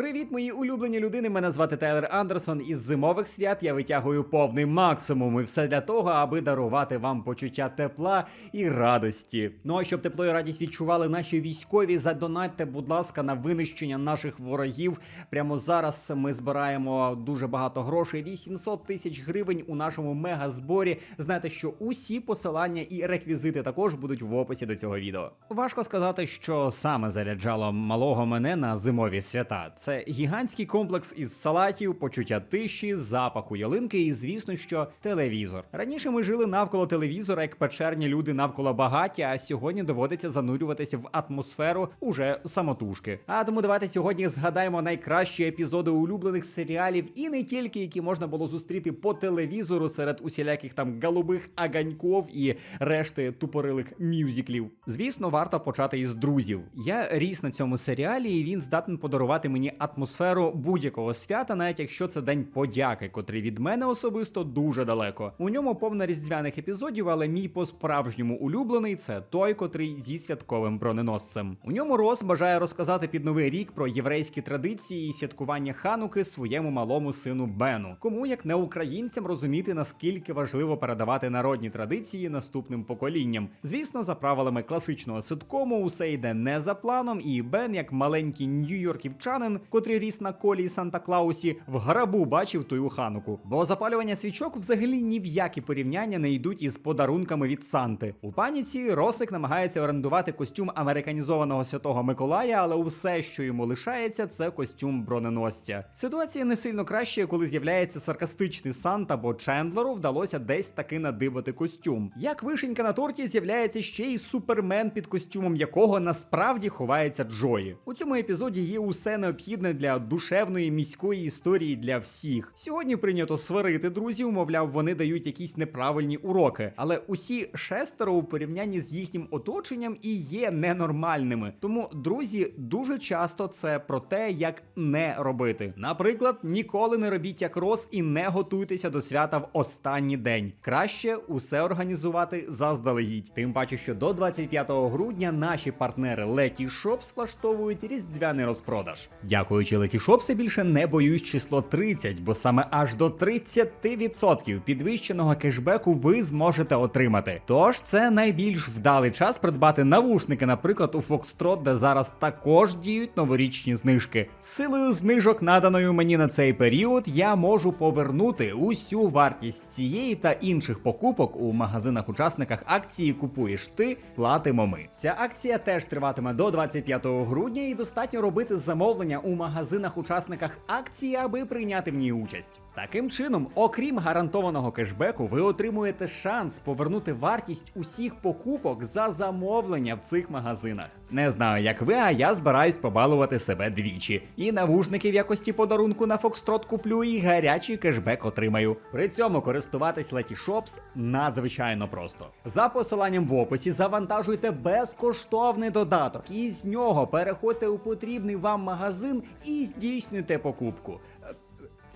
Привіт, мої улюблені людини. Мене звати Тайлер Андерсон. Із зимових свят я витягую повний максимум. І все для того, аби дарувати вам почуття тепла і радості. Ну а щоб тепло і радість відчували наші військові, задонатьте, будь ласка, на винищення наших ворогів. Прямо зараз ми збираємо дуже багато грошей. 800 тисяч гривень у нашому мегазборі. Знаєте, що усі посилання і реквізити також будуть в описі до цього відео. Важко сказати, що саме заряджало малого мене на зимові свята. Це гігантський комплекс із салатів, почуття тиші, запаху ялинки і, звісно, що телевізор. Раніше ми жили навколо телевізора, як печерні люди навколо багаття, а сьогодні доводиться занурюватися в атмосферу уже самотужки. А тому давайте сьогодні згадаємо найкращі епізоди улюблених серіалів і не тільки, які можна було зустріти по телевізору серед усіляких там голубих аганьков і решти тупорилих мюзиклів. Звісно, варто почати із друзів. Я ріс на цьому серіалі, і він здатен подарувати мені атмосферу будь-якого свята, навіть якщо це день подяки, котрий від мене особисто дуже далеко. У ньому повно різдвяних епізодів, але мій по-справжньому улюблений це той, котрий зі святковим броненосцем. У ньому Рос бажає розказати під новий рік про єврейські традиції і святкування хануки своєму малому сину Бену. Кому як не українцям розуміти наскільки важливо передавати народні традиції наступним поколінням. Звісно, за правилами класичного ситкому усе йде не за планом, і Бен, як маленький нью-йорківчанин, котрий ріс на колії Санта Клаусі, в грабу бачив тую хануку. Бо запалювання свічок взагалі ні в які порівняння не йдуть із подарунками від Санти. У паніці Росик намагається орендувати костюм американізованого святого Миколая, але усе, що йому лишається, це костюм броненосця. Ситуація не сильно краще, коли з'являється саркастичний Санта, бо Чендлеру вдалося десь таки надибати костюм. Як вишенька на торті з'являється ще й супермен, під костюмом якого насправді ховається Джої. У цьому епізоді є усе необхідне для душевної міської історії для всіх. Сьогодні прийнято сварити друзів, мовляв, вони дають якісь неправильні уроки, але усі шестеро у порівнянні з їхнім оточенням і є ненормальними. Тому друзі дуже часто це про те, як не робити. Наприклад, ніколи не робіть як роз і не готуйтеся до свята в останній день. Краще усе організувати заздалегідь. Тим паче, що до 25 грудня наші партнери Letty Shops різдвяний розпродаж. Дякуючи я більше не боюсь число 30, бо саме аж до 30% підвищеного кешбеку ви зможете отримати. Тож це найбільш вдалий час придбати навушники, наприклад, у Foxtrot, де зараз також діють новорічні знижки. Силою знижок, наданою мені на цей період, я можу повернути усю вартість цієї та інших покупок у магазинах-учасниках акції Купуєш ти, платимо ми. Ця акція теж триватиме до 25 грудня і достатньо робити замовлення у магазинах-учасниках акції, аби прийняти в ній участь. Таким чином, окрім гарантованого кешбеку, ви отримуєте шанс повернути вартість усіх покупок за замовлення в цих магазинах. Не знаю, як ви, а я збираюсь побалувати себе двічі. І навушники в якості подарунку на Foxtrot куплю, і гарячий кешбек отримаю. При цьому користуватись Letty Shops надзвичайно просто. За посиланням в описі завантажуйте безкоштовний додаток, і з нього переходьте у потрібний вам магазин і здійснюйте покупку.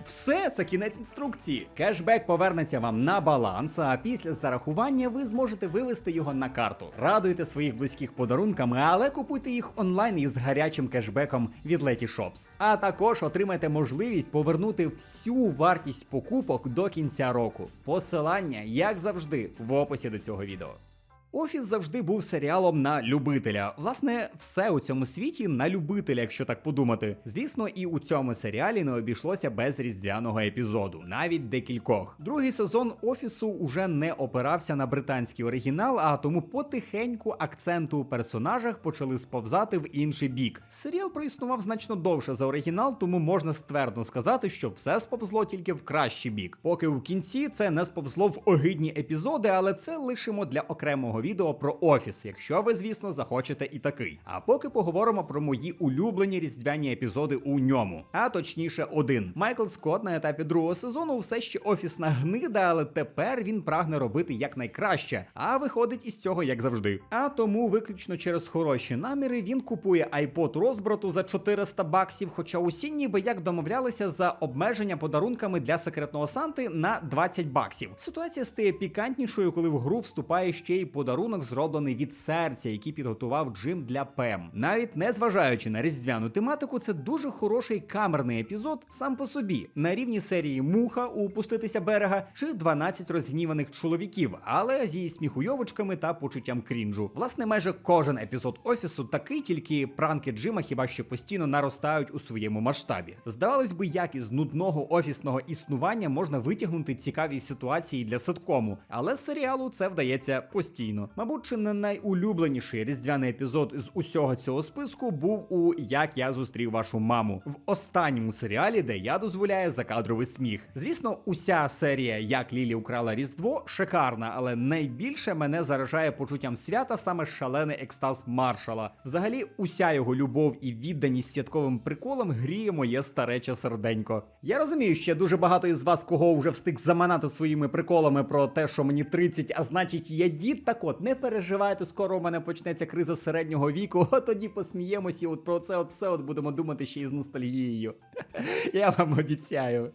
Все, це кінець інструкції. Кешбек повернеться вам на баланс, а після зарахування ви зможете вивести його на карту. Радуйте своїх близьких подарунками, але купуйте їх онлайн із гарячим кешбеком від Letty Shops. А також отримайте можливість повернути всю вартість покупок до кінця року. Посилання, як завжди, в описі до цього відео. Офіс завжди був серіалом на любителя. Власне, все у цьому світі на любителя, якщо так подумати. Звісно, і у цьому серіалі не обійшлося без різдвяного епізоду, навіть декількох. Другий сезон офісу уже не опирався на британський оригінал, а тому потихеньку акценту у персонажах почали сповзати в інший бік. Серіал проіснував значно довше за оригінал, тому можна ствердно сказати, що все сповзло тільки в кращий бік. Поки в кінці це не сповзло в огидні епізоди, але це лишимо для окремого відео про офіс, якщо ви, звісно, захочете і такий. А поки поговоримо про мої улюблені різдвяні епізоди у ньому. А точніше, один. Майкл Скотт на етапі другого сезону все ще офісна гнида, але тепер він прагне робити якнайкраще, а виходить із цього як завжди. А тому, виключно через хороші наміри, він купує iPod розбрату за 400 баксів, хоча усі ніби як домовлялися за обмеження подарунками для секретного Санти на 20 баксів. Ситуація стає пікантнішою, коли в гру вступає ще й подарунок подарунок зроблений від серця, який підготував Джим для Пем. Навіть не зважаючи на різдвяну тематику, це дуже хороший камерний епізод сам по собі, на рівні серії Муха у «Пуститися берега чи 12 розгніваних чоловіків, але зі сміхуйовочками та почуттям крінжу. Власне, майже кожен епізод офісу такий, тільки пранки Джима хіба що постійно наростають у своєму масштабі. Здавалось би, як із нудного офісного існування можна витягнути цікаві ситуації для ситкому, але серіалу це вдається постійно. Мабуть, чи не найулюбленіший різдвяний епізод з усього цього списку був у Як я зустрів вашу маму в останньому серіалі, де я дозволяю закадровий сміх. Звісно, уся серія Як Лілі украла Різдво шикарна, але найбільше мене заражає почуттям свята саме шалений екстаз маршала. Взагалі, уся його любов і відданість святковим приколам гріє моє старече серденько. Я розумію, що дуже багато із вас, кого вже встиг заманати своїми приколами про те, що мені 30, а значить я дід. Так от, не переживайте, скоро у мене почнеться криза середнього віку, От тоді посміємося, і от про це от все от будемо думати ще із ностальгією. Я вам обіцяю.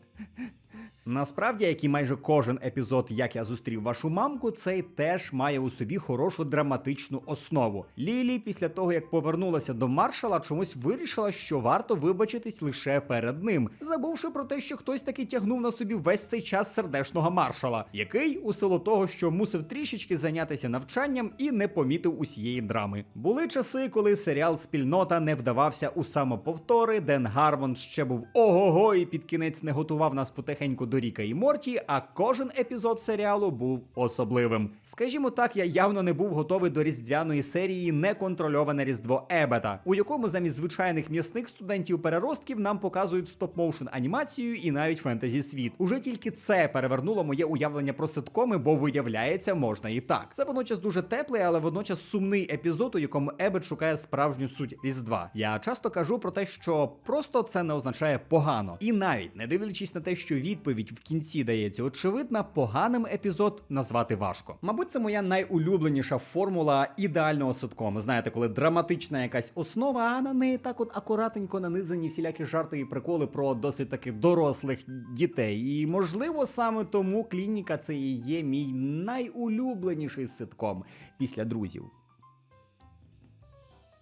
Насправді, як і майже кожен епізод, як я зустрів вашу мамку, цей теж має у собі хорошу драматичну основу. Лілі, після того як повернулася до маршала, чомусь вирішила, що варто вибачитись лише перед ним, забувши про те, що хтось таки тягнув на собі весь цей час сердешного маршала, який у силу того, що мусив трішечки зайнятися навчанням і не помітив усієї драми. Були часи, коли серіал Спільнота не вдавався у самоповтори, Ден Гармон ще був ого-го і під кінець не готував нас потихеньку до Ріка і Морті, а кожен епізод серіалу був особливим. Скажімо так, я явно не був готовий до різдвяної серії Неконтрольоване різдво Ебета, у якому замість звичайних м'ясних студентів-переростків нам показують стоп-моушен анімацію і навіть фентезі світ. Уже тільки це перевернуло моє уявлення про ситкоми, бо виявляється, можна і так. Це водночас дуже теплий, але водночас сумний епізод, у якому Ебет шукає справжню суть Різдва. Я часто кажу про те, що просто це не означає погано, і навіть не дивлячись на те, що відповідь в кінці дається очевидна, поганим епізод назвати важко. Мабуть, це моя найулюбленіша формула ідеального ситкому. Знаєте, коли драматична якась основа, а на неї так от акуратненько нанизані всілякі жарти і приколи про досить таки дорослих дітей. І можливо саме тому клініка це і є мій найулюбленіший ситком після друзів.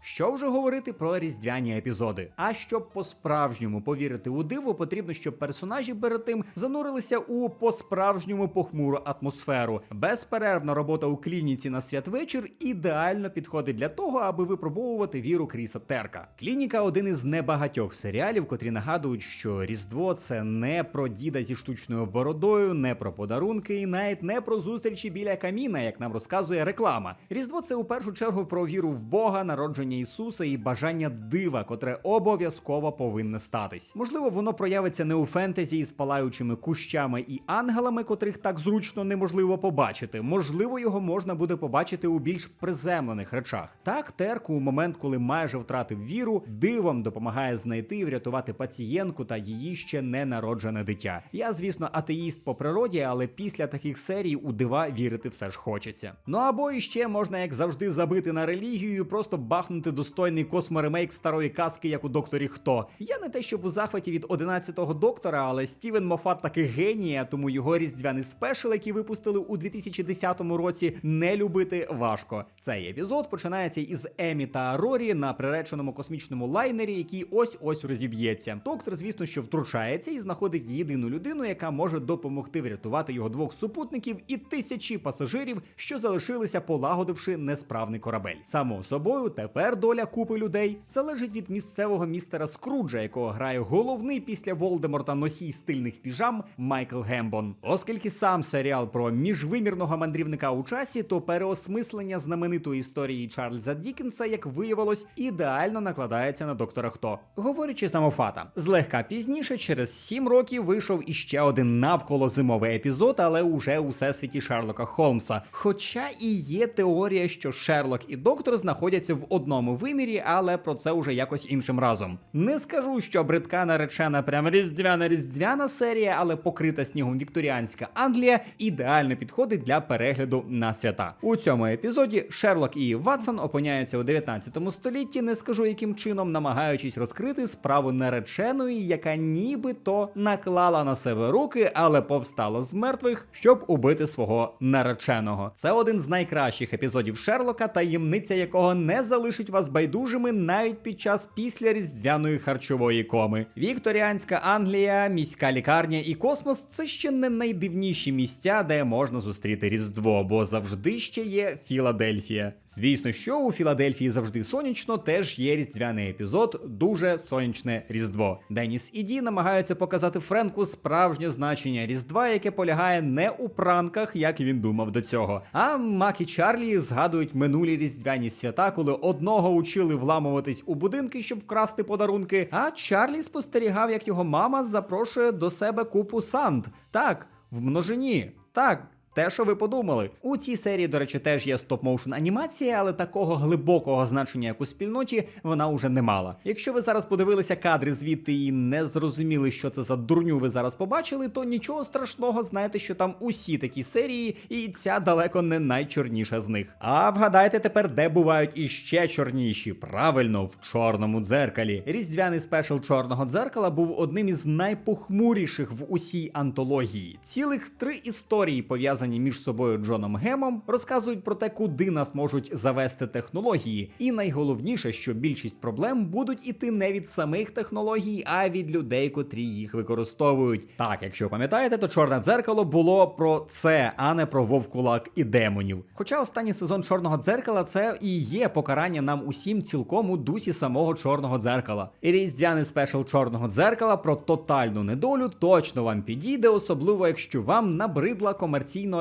Що вже говорити про різдвяні епізоди? А щоб по-справжньому повірити у диво, потрібно, щоб персонажі перед тим занурилися у по-справжньому похмуру атмосферу. Безперервна робота у клініці на святвечір ідеально підходить для того, аби випробовувати віру Кріса Терка. Клініка один із небагатьох серіалів, котрі нагадують, що Різдво це не про діда зі штучною бородою, не про подарунки, і навіть не про зустрічі біля каміна, як нам розказує реклама. Різдво це у першу чергу про віру в Бога, народження Ісуса і бажання дива, котре обов'язково повинне статись. Можливо, воно проявиться не у фентезі із палаючими кущами і ангелами, котрих так зручно неможливо побачити. Можливо, його можна буде побачити у більш приземлених речах. Так, Терку у момент, коли майже втратив віру, дивом допомагає знайти і врятувати пацієнтку та її ще не народжене дитя. Я, звісно, атеїст по природі, але після таких серій у дива вірити все ж хочеться. Ну або іще можна, як завжди, забити на релігію, просто бахнути достойний косморемейк старої казки, як у докторі Хто. Я не те, щоб у захваті від 11-го доктора, але Стівен Мофат таки генія, тому його різдвяний спешл, який випустили у 2010 році, не любити важко. Цей епізод починається із Емі та Рорі на приреченому космічному лайнері, який ось ось розіб'ється. Доктор, звісно, що втручається і знаходить єдину людину, яка може допомогти врятувати його двох супутників і тисячі пасажирів, що залишилися, полагодивши несправний корабель. Само собою, тепер доля купи людей залежить від місцевого містера Скруджа, якого грає головний після Волдеморта носій стильних піжам Майкл Гембон. Оскільки сам серіал про міжвимірного мандрівника у часі, то переосмислення знаменитої історії Чарльза Дікенса, як виявилось, ідеально накладається на доктора Хто. Говорячи за Мофата, злегка пізніше, через сім років, вийшов іще один навколо зимовий епізод, але уже у всесвіті Шерлока Холмса. Хоча і є теорія, що Шерлок і доктор знаходяться в одному одному вимірі, але про це уже якось іншим разом. Не скажу, що бридка наречена прям різдвяна різдвяна серія, але покрита снігом вікторіанська Англія ідеально підходить для перегляду на свята. У цьому епізоді Шерлок і Ватсон опиняються у 19 столітті, не скажу яким чином, намагаючись розкрити справу нареченої, яка нібито наклала на себе руки, але повстала з мертвих, щоб убити свого нареченого. Це один з найкращих епізодів Шерлока, таємниця якого не залишить вас байдужими навіть під час післяріздвяної харчової коми. Вікторіанська Англія, міська лікарня і космос це ще не найдивніші місця, де можна зустріти Різдво, бо завжди ще є Філадельфія. Звісно, що у Філадельфії завжди сонячно, теж є різдвяний епізод, дуже сонячне Різдво. Деніс і Ді намагаються показати Френку справжнє значення Різдва, яке полягає не у пранках, як він думав до цього. А Мак і Чарлі згадують минулі різдвяні свята, коли одного учили вламуватись у будинки, щоб вкрасти подарунки. А Чарлі спостерігав, як його мама запрошує до себе купу санд. Так, в множині. Так. Те, що ви подумали, у цій серії, до речі, теж є стоп-моушен анімація, але такого глибокого значення, як у спільноті, вона уже не мала. Якщо ви зараз подивилися кадри звідти і не зрозуміли, що це за дурню ви зараз побачили, то нічого страшного, знаєте, що там усі такі серії, і ця далеко не найчорніша з них. А вгадайте тепер, де бувають іще чорніші. Правильно, в чорному дзеркалі. Різдвяний спешл чорного дзеркала був одним із найпохмуріших в усій антології. Цілих три історії пов'язані між собою Джоном Гемом, розказують про те, куди нас можуть завести технології. І найголовніше, що більшість проблем будуть іти не від самих технологій, а від людей, котрі їх використовують. Так, якщо пам'ятаєте, то чорне дзеркало було про це, а не про вовкулак і демонів. Хоча останній сезон чорного дзеркала це і є покарання нам усім цілком у дусі самого чорного дзеркала. І різдвяний спешл чорного дзеркала про тотальну недолю точно вам підійде, особливо якщо вам набридла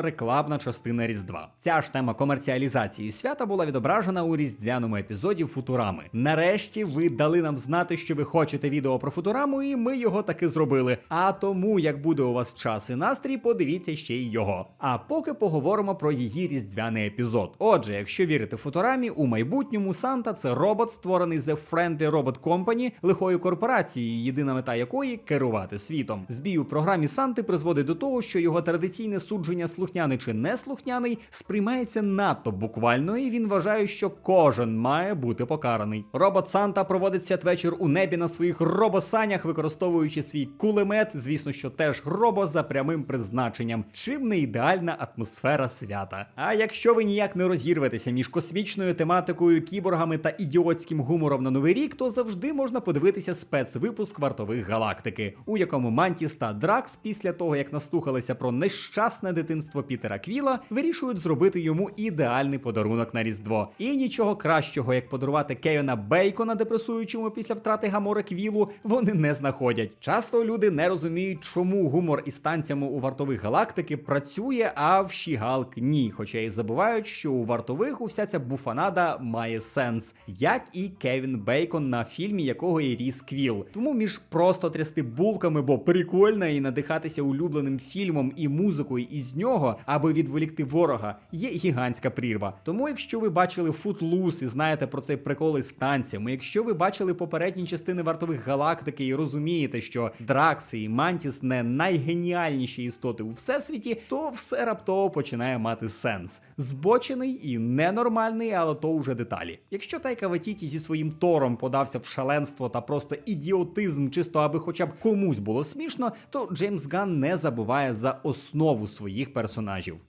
комерційно-рекламна частина Різдва. Ця ж тема комерціалізації свята була відображена у різдвяному епізоді Футурами. Нарешті ви дали нам знати, що ви хочете відео про Футураму, і ми його таки зробили. А тому, як буде у вас час і настрій, подивіться ще й його. А поки поговоримо про її різдвяний епізод. Отже, якщо вірити Футурамі, у майбутньому Санта це робот, створений The Friendly Robot Company, лихою корпорацією, єдина мета якої керувати світом. Збій у програмі Санти призводить до того, що його традиційне судження слухняний чи неслухняний сприймається надто буквально, і він вважає, що кожен має бути покараний. Робот Санта проводить святвечір у небі на своїх робосанях, використовуючи свій кулемет, звісно, що теж робо за прямим призначенням, чим не ідеальна атмосфера свята. А якщо ви ніяк не розірветеся між космічною тематикою, кіборгами та ідіотським гумором на новий рік, то завжди можна подивитися спецвипуск вартових галактики, у якому Мантіс та Дракс, після того як наслухалися про нещасне дитинство Пітера Квіла, вирішують зробити йому ідеальний подарунок на Різдво. І нічого кращого, як подарувати Кевіна Бейкона, депресуючому після втрати Гамора Квілу, вони не знаходять. Часто люди не розуміють, чому гумор із танцями у вартових галактики працює, а в Шігалк ні. Хоча й забувають, що у вартових уся ця буфанада має сенс, як і Кевін Бейкон на фільмі, якого і ріс Квіл. Тому між просто трясти булками, бо прикольно, і надихатися улюбленим фільмом і музикою із нього, аби відволікти ворога, є гігантська прірва. Тому, якщо ви бачили Footloose і знаєте про цей прикол із танцями, якщо ви бачили попередні частини вартових галактики і розумієте, що Дракси і Мантіс не найгеніальніші істоти у всесвіті, то все раптово починає мати сенс. Збочений і ненормальний, але то вже деталі. Якщо Тайка Ватіті зі своїм тором подався в шаленство та просто ідіотизм, чисто аби хоча б комусь було смішно, то Джеймс Ган не забуває за основу своїх персонажів.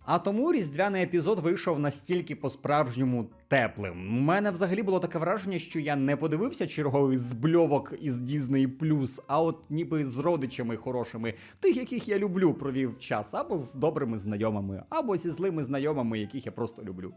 А тому різдвяний епізод вийшов настільки по-справжньому теплим. У мене взагалі було таке враження, що я не подивився черговий збльовок із Disney+, а от ніби з родичами хорошими, тих, яких я люблю, провів час, або з добрими знайомими, або зі злими знайомими, яких я просто люблю.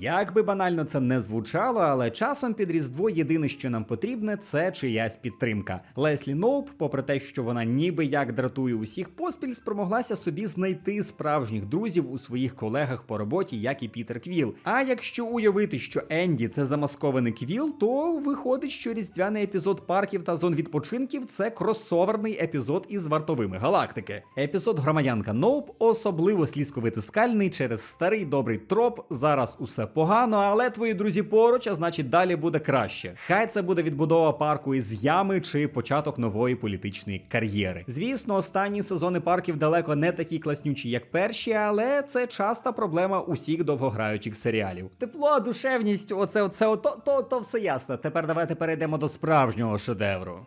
Як би банально це не звучало, але часом під Різдво єдине, що нам потрібне, це чиясь підтримка. Леслі Ноуп, попри те, що вона ніби як дратує усіх поспіль, спромоглася собі знайти справжніх друзів у своїх колегах по роботі, як і Пітер Квіл. А якщо уявити, що Енді це замаскований Квіл, то виходить, що різдвяний епізод парків та зон відпочинків це кросоверний епізод із вартовими галактики. Епізод громадянка Ноуп особливо слізковитискальний через старий добрий троп зараз у усе погано, але твої друзі поруч, а значить далі буде краще. Хай це буде відбудова парку із ями чи початок нової політичної кар'єри. Звісно, останні сезони парків далеко не такі класнючі, як перші, але це часта проблема усіх довгограючих серіалів. Тепло, душевність, оце, оце, ото, то, то все ясно. Тепер давайте перейдемо до справжнього шедевру.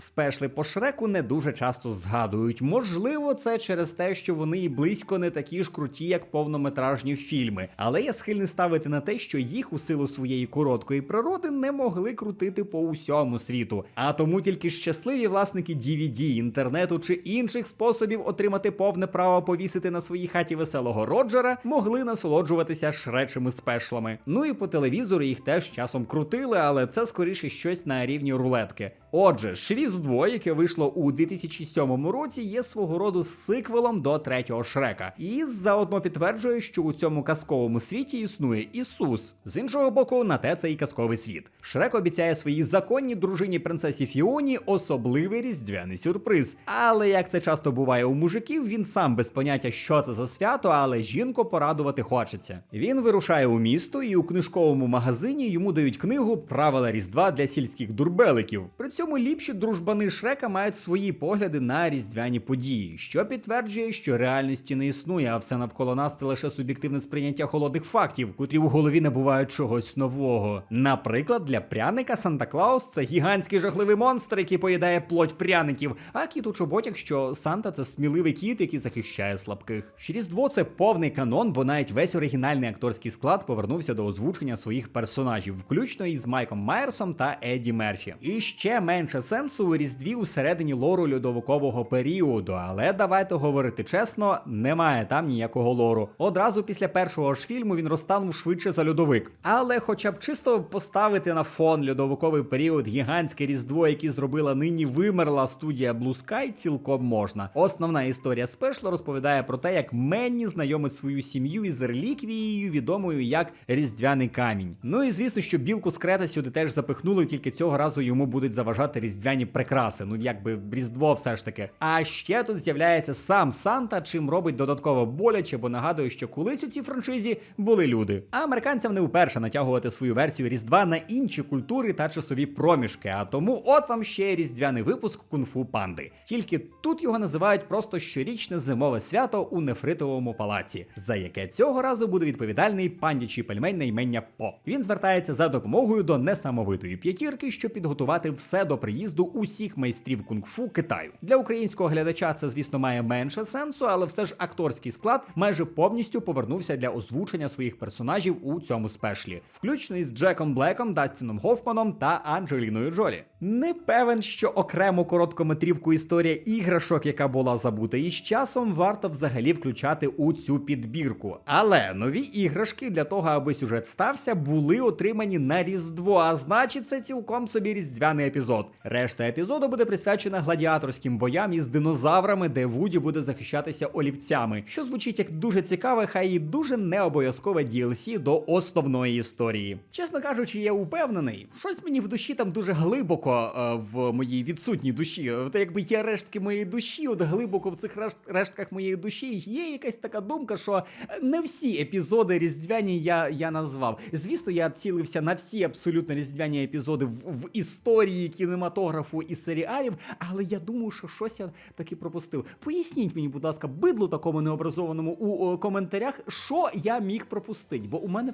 Спешли по Шреку не дуже часто згадують. Можливо, це через те, що вони і близько не такі ж круті, як повнометражні фільми. Але я схильний ставити на те, що їх у силу своєї короткої природи не могли крутити по усьому світу. А тому тільки щасливі власники DVD, інтернету чи інших способів отримати повне право повісити на своїй хаті веселого Роджера могли насолоджуватися шречими спешлами. Ну і по телевізору їх теж часом крутили, але це скоріше щось на рівні рулетки. Отже, Шріздво, яке вийшло у 2007 році, є свого роду сиквелом до третього Шрека, і заодно підтверджує, що у цьому казковому світі існує Ісус. З іншого боку, на те це і казковий світ. Шрек обіцяє своїй законній дружині принцесі Фіоні особливий різдвяний сюрприз. Але як це часто буває у мужиків, він сам без поняття, що це за свято, але жінку порадувати хочеться. Він вирушає у місто, і у книжковому магазині йому дають книгу Правила Різдва для сільських дурбеликів. Цьому ліпші дружбани Шрека мають свої погляди на різдвяні події, що підтверджує, що реальності не існує, а все навколо нас це лише суб'єктивне сприйняття холодних фактів, котрі у голові набувають чогось нового. Наприклад, для пряника Санта Клаус це гігантський жахливий монстр, який поїдає плоть пряників, а кіт у що Санта це сміливий кіт, який захищає слабких. Різдво це повний канон, бо навіть весь оригінальний акторський склад повернувся до озвучення своїх персонажів, включно із Майком Майерсом та Еді Мерфі. І ще менше сенсу у різдві усередині лору льодовикового періоду, але давайте говорити чесно, немає там ніякого лору. Одразу після першого ж фільму він розтанув швидше за льодовик. Але хоча б чисто поставити на фон льодовиковий період гігантське різдво, яке зробила нині вимерла студія Blue Sky, цілком можна. Основна історія спешлу розповідає про те, як Менні знайомить свою сім'ю із реліквією, відомою як Різдвяний камінь. Ну і звісно, що білку з крета сюди теж запихнули, тільки цього разу йому будуть заважати різдвяні прикраси. Ну якби різдво все ж таки. А ще тут з'являється сам Санта, чим робить додатково боляче, бо нагадує, що колись у цій франшизі були люди. А американцям не вперше натягувати свою версію Різдва на інші культури та часові проміжки. А тому от вам ще різдвяний випуск кунг-фу панди. Тільки тут його називають просто щорічне зимове свято у нефритовому палаці, за яке цього разу буде відповідальний пандячий пельмень на імення По. Він звертається за допомогою до несамовитої п'ятірки, щоб підготувати все до приїзду усіх майстрів кунг-фу Китаю. Для українського глядача це, звісно, має менше сенсу, але все ж акторський склад майже повністю повернувся для озвучення своїх персонажів у цьому спешлі, включно із Джеком Блеком, Дастіном Гофманом та Анджеліною Джолі. Не певен, що окрему короткометрівку історія іграшок, яка була забута із часом, варто взагалі включати у цю підбірку. Але нові іграшки для того, аби сюжет стався, були отримані на Різдво, а значить, це цілком собі різдвяний епізод. Решта епізоду буде присвячена гладіаторським боям із динозаврами, де Вуді буде захищатися олівцями, що звучить як дуже цікаве, хай і дуже необов'язкове DLC до основної історії. Чесно кажучи, я упевнений, щось мені в душі там дуже глибоко е, в моїй відсутній душі. От якби є рештки моєї душі, от глибоко в цих решт- рештках моєї душі є якась така думка, що не всі епізоди різдвяні я, я назвав. Звісно, я цілився на всі абсолютно різдвяні епізоди в, в історії кінематографу і серіалів, але я думаю, що щось я таки пропустив. Поясніть мені, будь ласка, бидлу такому необразованому у коментарях, що я міг пропустити, бо у мене.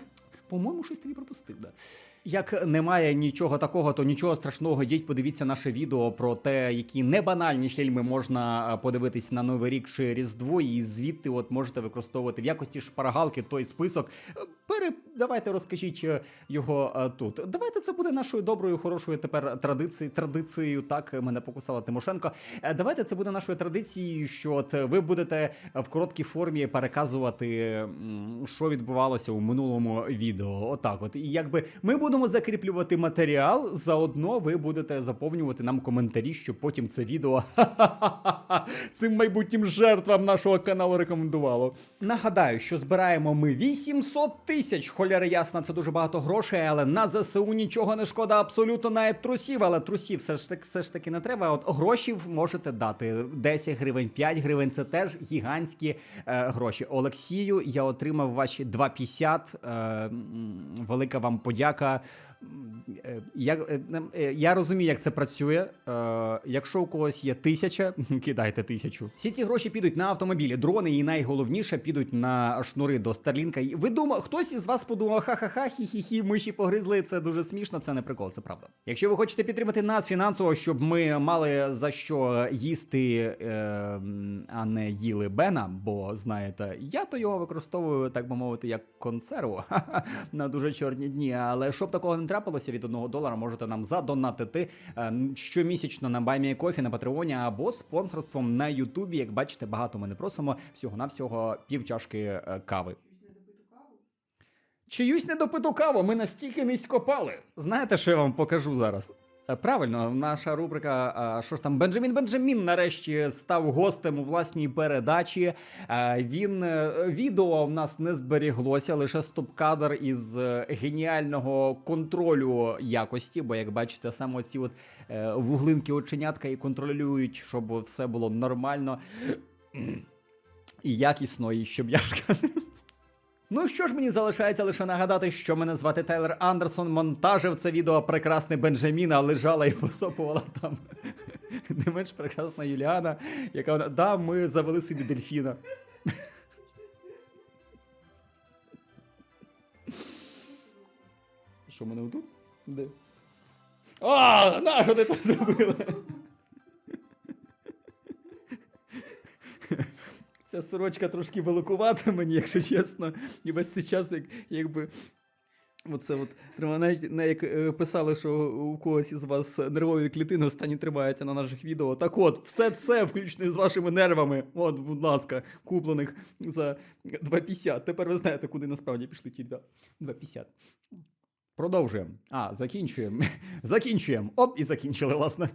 По-моєму, щось таки пропустив, да. Як немає нічого такого, то нічого страшного. Йдіть, подивіться наше відео про те, які небанальні фільми можна е, подивитись на Новий рік чи Різдво, і звідти от можете використовувати в якості шпаргалки той список. Е, Пере... Давайте розкажіть е, його тут. Давайте це буде нашою доброю, хорошою тепер традицією. Традицією, так мене покусала Тимошенко. Давайте це буде нашою традицією, що от ви будете в короткій формі переказувати, що відбувалося у минулому відео. Отак, от і якби ми будемо будемо закріплювати матеріал. Заодно ви будете заповнювати нам коментарі, щоб потім це відео цим майбутнім жертвам нашого каналу рекомендувало. Нагадаю, що збираємо ми 800 тисяч. Холяри ясна, це дуже багато грошей, але на ЗСУ нічого не шкода, абсолютно навіть трусів. Але трусів все ж таки все ж таки не треба. От грошів можете дати 10 гривень, 5 гривень. Це теж гігантські е, гроші. Олексію, я отримав ваші 2,50. Е, велика вам подяка. Е, Я, е, е, я розумію, як це працює. Якщо у когось є тисяча, кидайте тисячу. Всі ці гроші підуть на автомобілі, дрони, і найголовніше підуть на шнури до Старлінка. Ви думали, хтось із вас подумав, ха-ха-ха, хі-хі-хі, миші погризли. Це дуже смішно, це не прикол, це правда. Якщо ви хочете підтримати нас фінансово, щоб ми мали за що їсти, а не їли Бена, бо знаєте, я то його використовую, так би мовити, як консерву на дуже чорні дні. Але щоб такого не трапилося від одного долара, можете нам задонатити е, щомісячно на Баймі Кофі на Патреоні або спонсорством на Ютубі. Як бачите, багато ми не просимо всього на всього пів чашки е, кави. Чиюсь недопиту каву ми настільки низько пали. Знаєте, що я вам покажу зараз? Е, Правильно, наша рубрика а, що ж там Бенджамін Бенджамін нарешті став гостем у власній передачі. Е, Він е, відео в нас не зберіглося, лише стоп-кадр із е, геніального контролю якості. Бо, як бачите, саме ці от е, вуглинки оченятка і контролюють, щоб все було нормально і якісно, і щоб я Ну що ж мені залишається лише нагадати, що мене звати Тайлер Андерсон. Монтажив це відео прекрасний Бенджаміна, лежала і посопувала там не менш прекрасна Юліана, яка вона. Да, ми завели собі дельфіна. Що мене отут? Де? А, на що ти це зробила? Ця сорочка трошки великувата мені, якщо чесно. І весь цей час, як, якби. Оце от трима- навіть не як е, писали, що у когось із вас нервові клітини останні тримаються на наших відео. Так от, все це, включно з вашими нервами, от, будь ласка, куплених за 2,50. Тепер ви знаєте, куди насправді пішли ті 2 2,50. Продовжуємо. А, закінчуємо. Закінчуємо. Оп, і закінчили, власне.